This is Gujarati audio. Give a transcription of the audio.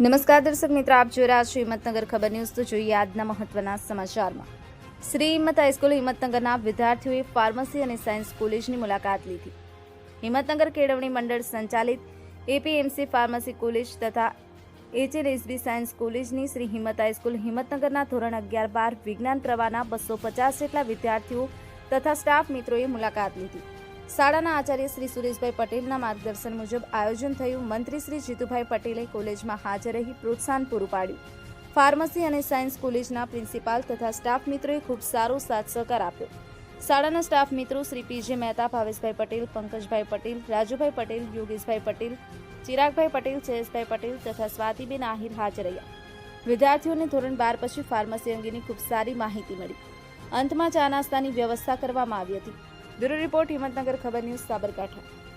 નમસ્કાર દર્શક મિત્રો, આપ જોઈ રહ્યા છો હિંમતનગર ખબર ન્યૂઝ. તો જોઈએ આજના મહત્વના સમાચારમાં. શ્રી હિંમત હાઈસ્કૂલ હિંમતનગરના વિદ્યાર્થીઓએ ફાર્મસી અને સાયન્સ કોલેજની મુલાકાત લીધી. હિંમતનગર કેળવણી મંડળ સંચાલિત એપીએમસી ફાર્મસી કોલેજ તથા એચએલએસબી સાયન્સ કોલેજની શ્રી હિંમત હાઈસ્કૂલ હિંમતનગરના ધોરણ અગિયાર બાર વિજ્ઞાન પ્રવાહના બસો પચાસ જેટલા વિદ્યાર્થીઓ તથા સ્ટાફ મિત્રોએ મુલાકાત લીધી. શાળાના આચાર્ય શ્રી સુરેશભાઈ પટેલના માર્ગદર્શન મુજબ આયોજન થયું. મંત્રી શ્રી જીતુભાઈ પટેલે કોલેજમાં હાજર રહી પ્રોત્સાહન પૂરું પાડ્યું. ફાર્મસી અને સાયન્સ કોલેજના પ્રિન્સિપાલ તથા સ્ટાફ મિત્રોએ ખૂબ સારો સાથ સહકાર આપ્યો. શાળાના સ્ટાફ મિત્રો શ્રી પીજે મહેતા, ભાવેશભાઈ પટેલ, પંકજભાઈ પટેલ, રાજુભાઈ પટેલ, યોગેશભાઈ પટેલ, ચિરાગભાઈ પટેલ, જયેશભાઈ પટેલ તથા સ્વાતિબેન આહિર હાજર રહ્યા. વિદ્યાર્થીઓને ધોરણ બાર પછી ફાર્મસી અંગેની ખૂબ સારી માહિતી મળી. અંતમાં ચા નાસ્તાની વ્યવસ્થા કરવામાં આવી હતી. બ્યુરો રિપોર્ટ હિંમતનગર ખબર ન્યૂઝ સાબરકાંઠા